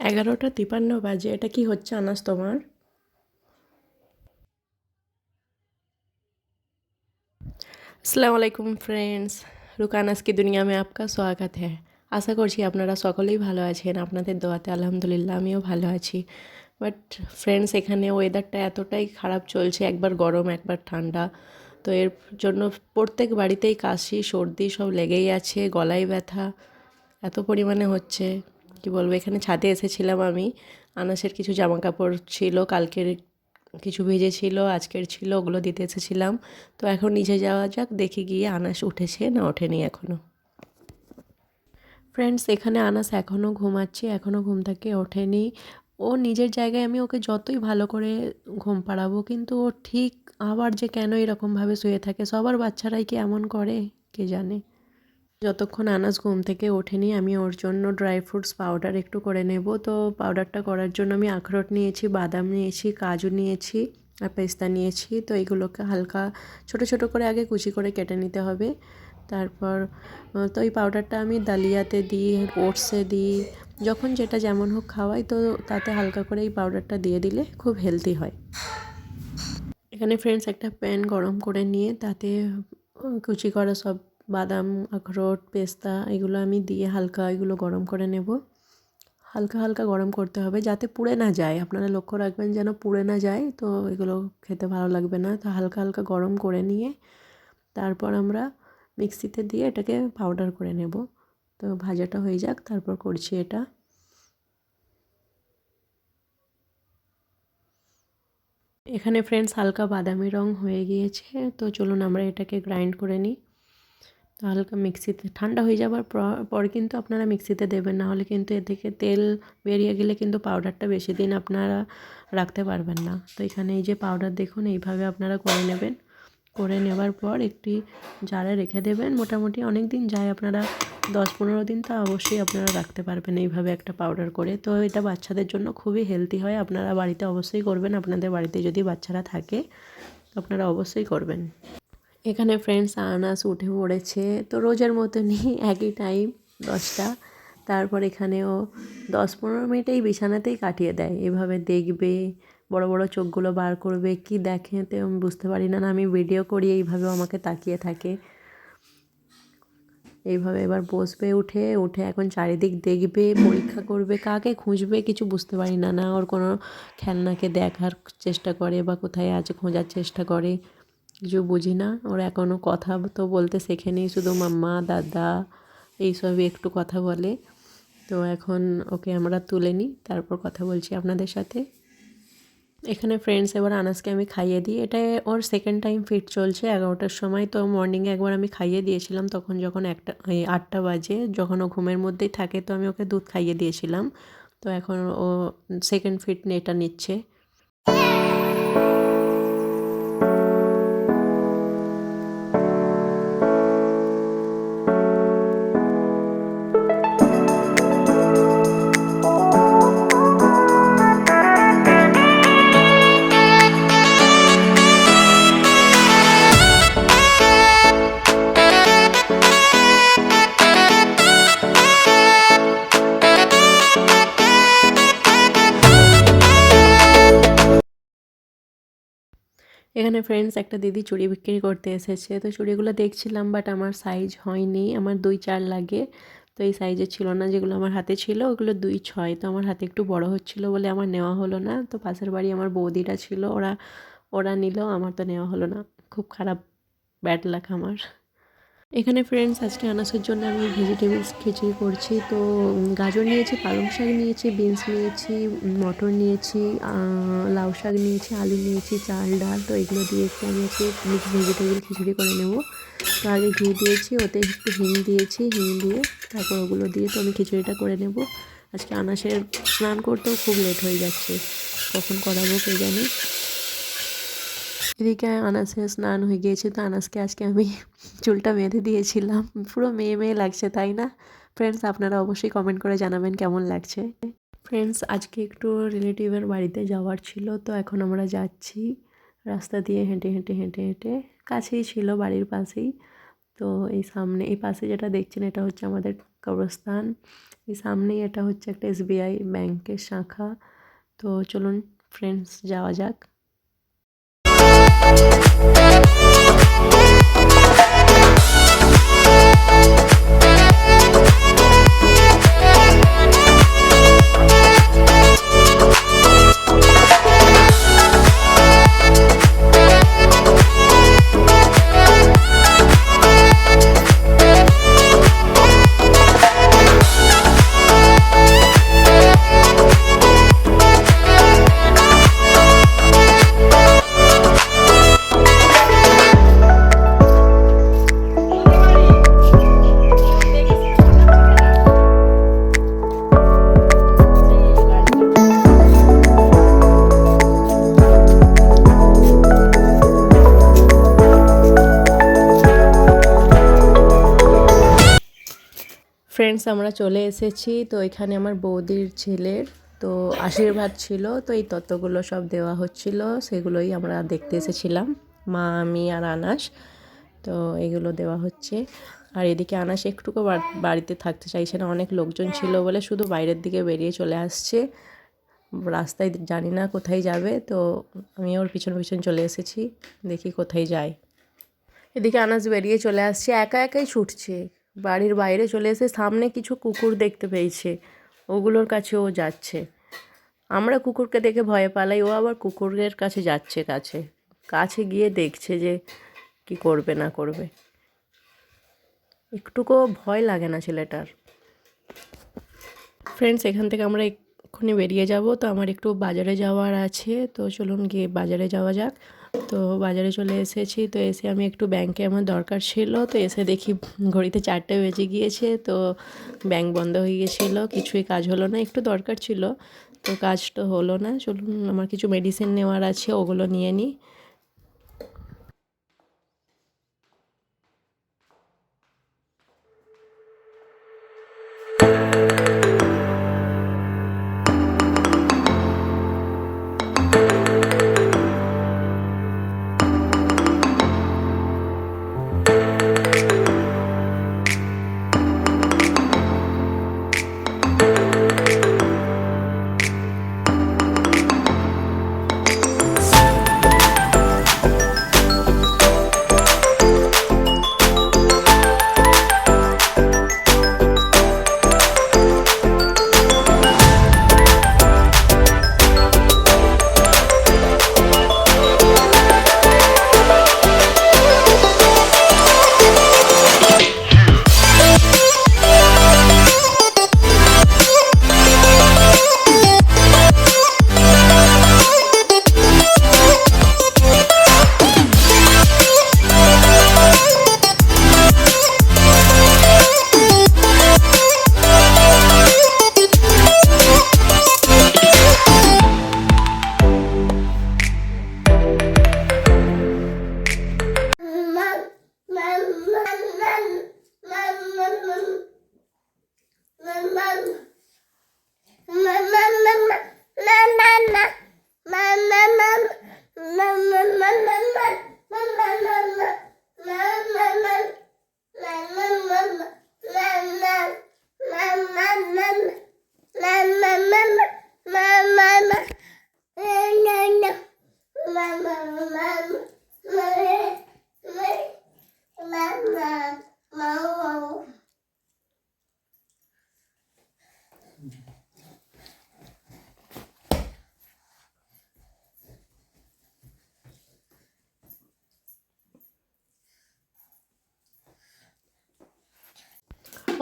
এগারোটা তিপান্ন বাজে, এটা কি হচ্ছে আনাস তোমার? আসসালামু আলাইকুম ফ্রেন্ডস রুকানাস কি দুনিয়া মে আপকা স্বাগত হ্যাঁ আশা করছি আপনারা সকলেই ভালো আছেন, আপনাদের দোয়াতে আলহামদুলিল্লাহ আমিও ভালো আছি। বাট ফ্রেন্ডস এখানে ওয়েদারটা এতটাই খারাপ চলছে, একবার গরম, একবার ঠান্ডা। তো এর জন্য প্রত্যেক বাড়িতেই কাশি, সর্দি সব লেগেই আছে, গলায় ব্যথা, এত পরিমাণে হচ্ছে। কি বলব, এখানে ছাদে এসেছিলাম আমি। আনাসের কিছু জামা কাপড় ছিল, কালকের কিছু ভেজে ছিল আজকের ছিল, ওগুলো দিতে এসেছিলাম। তো এখন নিচে যাওয়া যাক, দেখি গিয়ে আনাস উঠেছে না ওঠেনি এখনও ফ্রেন্ডস এখানে আনাস এখনও ঘুমাচ্ছে এখনও ঘুম থেকে ওঠেনি। ও নিজের জায়গায় আমি ওকে যতই ভালো করে ঘুম পাড়াবো, কিন্তু ও ঠিক আবার যে কেন এরকমভাবে শুয়ে থাকে, সবার বাচ্চারাই কি এমন করে? কে জানে? যতক্ষণ আনাস ঘুম থেকে ওঠেনি, আমি ওর জন্য ড্রাই ফ্রুটস পাউডার একটু করে নেব। তো পাউডারটা করার জন্য আমি আখরোট নিয়েছি, বাদাম নিয়েছি, কাজু নিয়েছি আর পেস্তা নিয়েছি। তো এইগুলোকে হালকা, ছোট ছোট করে আগে কুচি করে কেটে নিতে হবে। তারপর তো এই পাউডারটা আমি ডালিয়াতে দিই, ওটসে দিই, যখন যেটা যেমন হোক খাওয়াই। তো তাতে হালকা করে এই পাউডারটা দিয়ে দিলে খুব হেলদি হয়। এখানে ফ্রেন্ডস একটা প্যান গরম করে নিয়ে তাতে কুচি করা সব বাদাম, আখরোট, পেস্তা, এগুলো আমি দিয়ে হালকা এগুলো গরম করে নেব। হালকা হালকা গরম করতে হবে যাতে পুড়ে না যায়। আপনারা লক্ষ্য রাখবেন যেন পুড়ে না যায়, তো এগুলো খেতে ভালো লাগবে না। তো হালকা হালকা গরম করে নিয়ে তারপর আমরা মিক্সিতে দিয়ে এটাকে পাউডার করে নেব। তো ভাজাটা হয়ে যাক, তারপর করছি এটা। এখানে ফ্রেন্ডস হালকা বাদামি রং হয়ে গিয়েছে। তো চলুন আমরা এটাকে গ্রাইন্ড করে নিই। তো হালকা মিক্সিতে, ঠান্ডা হয়ে যাবার পর কিন্তু আপনারা মিক্সিতে দেবেন না হলে কিন্তু এ থেকে তেল বেরিয়ে গেলে কিন্তু পাউডারটা বেশি দিন আপনারা রাখতে পারবেন না। তো এখানে এই যে পাউডার দেখুন, এইভাবে আপনারা করে নেবেন। করে নেবার পর একটি জারে রেখে দেবেন। মোটামুটি অনেক দিন যায় আপনারা, দশ পনেরো দিন তো অবশ্যই আপনারা রাখতে পারবেন এইভাবে একটা পাউডার করে। তো এটা বাচ্চাদের জন্য খুবই হেলদি হয়, আপনারা বাড়িতে অবশ্যই করবেন, আপনাদের বাড়িতে যদি বাচ্চারা থাকে, আপনারা অবশ্যই করবেন। এখানে ফ্রেন্ডস আনাস উঠে পড়েছে। তো রোজের মতনই একই টাইম দশটা। তারপর এখানেও দশ পনেরো মিনিটেই বিছানাতেই কাটিয়ে দেয়। এভাবে দেখবে, বড় বড় চোখগুলো বার করবে, কি দেখে তো আমি বুঝতে পারি না আমি ভিডিও করি এইভাবে আমাকে তাকিয়ে থাকে। এইভাবে এবার বসবে উঠে উঠে এখন চারিদিক দেখবে, পরীক্ষা করবে, কাকে খুঁজবে কিছু বুঝতে পারি না না ওর কোনো খেলনাকে দেখার চেষ্টা করে বা কোথায় আছে খোঁজার চেষ্টা করে। কিছু বুঝি না। ওরা এখনও কথা তো বলতে শেখেনি, শুধু মাম্মা, দাদা এইসবই একটু কথা বলে। তো এখন ওকে আমরা তুলে নিই, তারপর কথা বলছি আপনাদের সাথে। এখানে ফ্রেন্ডস এবার আনাসকে আমি খাইয়ে দিই। এটা ওর সেকেন্ড টাইম ফিট চলছে, এগারোটার সময়। তো মর্নিংয়ে একবার আমি খাইয়ে দিয়েছিলাম, তখন যখন একটা আটটা বাজে, যখন ও ঘুমের মধ্যেই থাকে, তো আমি ওকে দুধ খাইয়ে দিয়েছিলাম। তো এখন ও সেকেন্ড ফিট এটা নিচ্ছে। এখানে ফ্রেন্ডস একটা দিদি চুড়ি বিক্রি করতে এসেছে। তো চুড়িগুলো দেখছিলাম বাট আমার সাইজ হয়নি। আমার দুই চার লাগে। তো এই সাইজের ছিল না, যেগুলো আমার হাতে ছিল, ওগুলো দুই ছয়। তো আমার হাতে একটু বড় হচ্ছিল বলে আমার নেওয়া হলো না। তো পাশের বাড়ি আমার বৌদিরা ছিল, ওরা ওরা নিল, আমার তো নেওয়া হলো না। খুব খারাপ ব্যাড লাক আমার। এখানে ফ্রেন্ডস আজকে আনাসের জন্য আমি ভেজিটেবলস খিচুড়ি করছি। তো গাজর নিয়েছি, পালং শাক নিয়েছি বিনস নিয়েছি, মটর নিয়েছি লাউ শাক নিয়েছি, আলু নিয়েছি, চাল, ডাল। তো এগুলো দিয়ে একটু আমি একটু মিক্স ভেজিটেবল খিচুড়ি করে নেব। তো আগে ঘি দিয়েছি, ওতে একটু হিং দিয়েছি, হিং দিয়ে তারপর ওগুলো দিয়ে তো আমি খিচুড়িটা করে নেব। আজকে আনাসের স্নান করতেও খুব লেট হয়ে যাচ্ছে। কখন করাবো কে জানি? এদিকে আনাসের স্নান হয়ে গিয়েছে তো আনাসকে আজকে আমি চুলটা বেঁধে দিয়েছিলাম। পুরো মেয়ে মেয়ে লাগছে, তাই না? ফ্রেন্ডস আপনারা অবশ্যই কমেন্ট করে জানাবেন কেমন লাগছে। ফ্রেন্ডস আজকে একটু রিলেটিভের বাড়িতে যাওয়ার ছিল, তো এখন আমরা যাচ্ছি। রাস্তা দিয়ে হেঁটে হেঁটে হেঁটে হেঁটে কাছেই ছিল বাড়ির পাশেই। তো এই সামনে, এই পাশে যেটা দেখছেন এটা হচ্ছে আমাদের কবরস্থান। এই সামনেই এটা হচ্ছে একটা এসবিআই ব্যাংকের শাখা। তো চলুন ফ্রেন্ডস যাওয়া যাক। ফ্রেন্ডস আমরা চলে এসেছি। তো এখানে আমার বৌদির ছেলের তো আশীর্বাদ ছিল। তো এই তত্ত্বগুলো সব দেওয়া হচ্ছিল। সেগুলোই আমরা দেখতে এসেছিলাম, মা, আমি আর আনাস। তো এগুলো দেওয়া হচ্ছে। আর এদিকে আনাস একটুকু বাড়িতে থাকতে চাইছে না। অনেক লোকজন ছিল বলে শুধু বাইরের দিকে বেরিয়ে চলে আসছে। রাস্তায় জানি না কোথায় যাবে। তো আমি ওর পিছন পিছন চলে এসেছি। দেখি কোথায় যায়। এদিকে আনাস বেরিয়ে চলে আসছে। একা একাই ছুটছে। বাড়ির বাইরে চলে এসে সামনে কিছু কুকুর দেখতে পেয়েছে। ওগুলোর কাছে ও যাচ্ছে। আমরা কুকুরকে দেখে ভয় পালাই, ও আবার কুকুরের কাছে যাচ্ছে কাছে। কাছে গিয়ে দেখছে যে কি করবে না করবে। একটুকুও ভয় লাগে না ছেলেটার। ফ্রেন্ডস এখান থেকে আমরা এক্ষুনি বেরিয়ে যাব। তো আমার একটু বাজারে যাওয়ার আছে। তো চলুন গিয়ে বাজারে যাওয়া যাক। তো বাজারে চলে এসেছি, তো এসে আমি একটু ব্যাংকে আমার দরকার ছিল, তো এসে দেখি ঘড়িতে চারটে বেজে গিয়েছে, তো ব্যাংক বন্ধ হয়ে গিয়েছিল, কিছুই কাজ হলো না, একটু দরকার ছিল, তো কাজ তো হলো না, চলুন আমার কিছু মেডিসিন নেওয়ার আছে, ওগুলো নিয়ে নিই।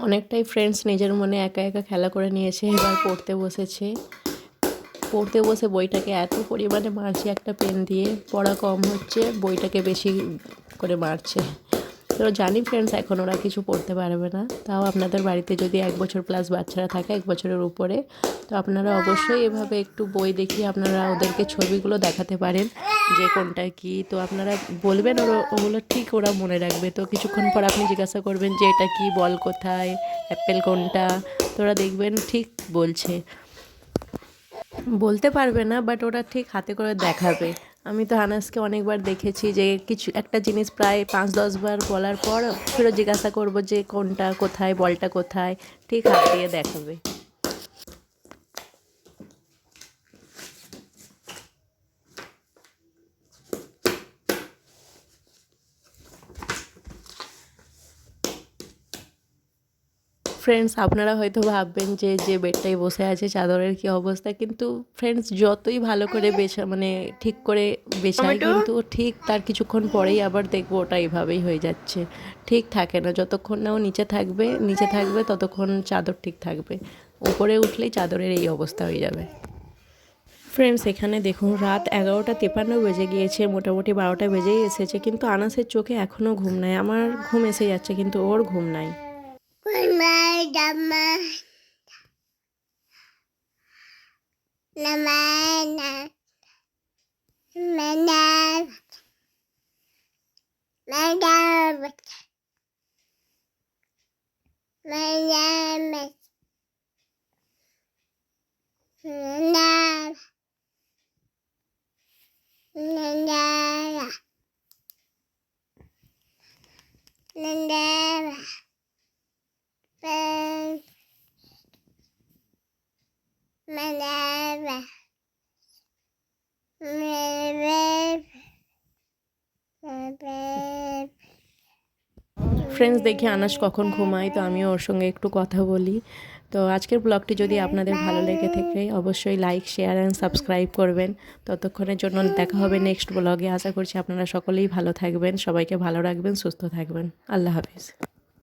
অনেকটাই ফ্রেন্ডস নিজের মনে একা একা খেলা করে নিয়েছে, এবার পড়তে বসেছে। পড়তে বসে বইটাকে এত পরিমাণে মারছে একটা পেন দিয়ে, পড়া কম হচ্ছে, বইটাকে বেশি করে মারছে। তো জানি ফ্রেন্ডস এখন ওরা কিছু পড়তে পারবে না। তাও আপনাদের বাড়িতে যদি এক বছর প্লাস বাচ্চারা থাকে এক বছরের উপরে, তো আপনারা অবশ্যই এভাবে একটু বই দেখিয়ে আপনারা ওদেরকে ছবিগুলো দেখাতে পারেন। যে কোনটা কি? তো আপনারা বলবেন, ওরা ওগুলো ঠিক ওরা মনে রাখবে। তো কিছুক্ষণ পর আপনি জিজ্ঞাসা করবেন যে এটা কি, বল কোথায়, অ্যাপেল কোনটা? তো ওরা দেখবেন ঠিক বলছে। বলতে পারবে না, বাট ওরা ঠিক হাতে করে দেখাবে। আমি তো আনাসকে অনেকবার দেখেছি যে কিছু, একটা জিনিস প্রায় পাঁচ, দশ বার বলার পর ফেরত জিজ্ঞাসা করব যে কোনটা কোথায়, বলটা কোথায়, ঠিক হাত দিয়ে দেখাবে। ফ্রেন্ডস আপনারা হয়তো ভাববেন যে যে বেডটাই বসে আছে চাদরের কি অবস্থা কিন্তু ফ্রেন্ডস যতই ভালো করে বেছা মানে ঠিক করে বেছাই কিন্তু ঠিক তার কিছুক্ষণ পরেই আবার দেখব ওটা এইভাবেই হয়ে যাচ্ছে। ঠিক থাকে না যতক্ষণ না ও নিচে থাকবে নিচে থাকবে ততক্ষণ চাদর ঠিক থাকবে। উপরে উঠলেই চাদরের এই অবস্থা হয়ে যাবে। ফ্রেন্ডস এখানে দেখুন রাত এগারোটা তেপান্ন বেজে গিয়েছে মোটামুটি বারোটা বেজেই এসেছে কিন্তু আনাসের চোখে এখনও ঘুম নাই। আমার ঘুম এসে যাচ্ছে কিন্তু ওর ঘুম নাই। My dad. My dad. My Bye. Friends দেখি আনাস কখন ঘুমায়, তো আমিও ওর সঙ্গে একটু কথা বলি। তো আজকের ব্লগটি যদি আপনাদের ভালো লেগে থাকে, অবশ্যই লাইক শেয়ার অ্যান্ড সাবস্ক্রাইব করবেন। ততক্ষণের জন্য দেখা হবে নেক্সট ব্লগে আশা করছি আপনারা সকলেই ভালো থাকবেন, সবাইকে ভালো রাখবেন, সুস্থ থাকবেন। আল্লাহ হাফিজ।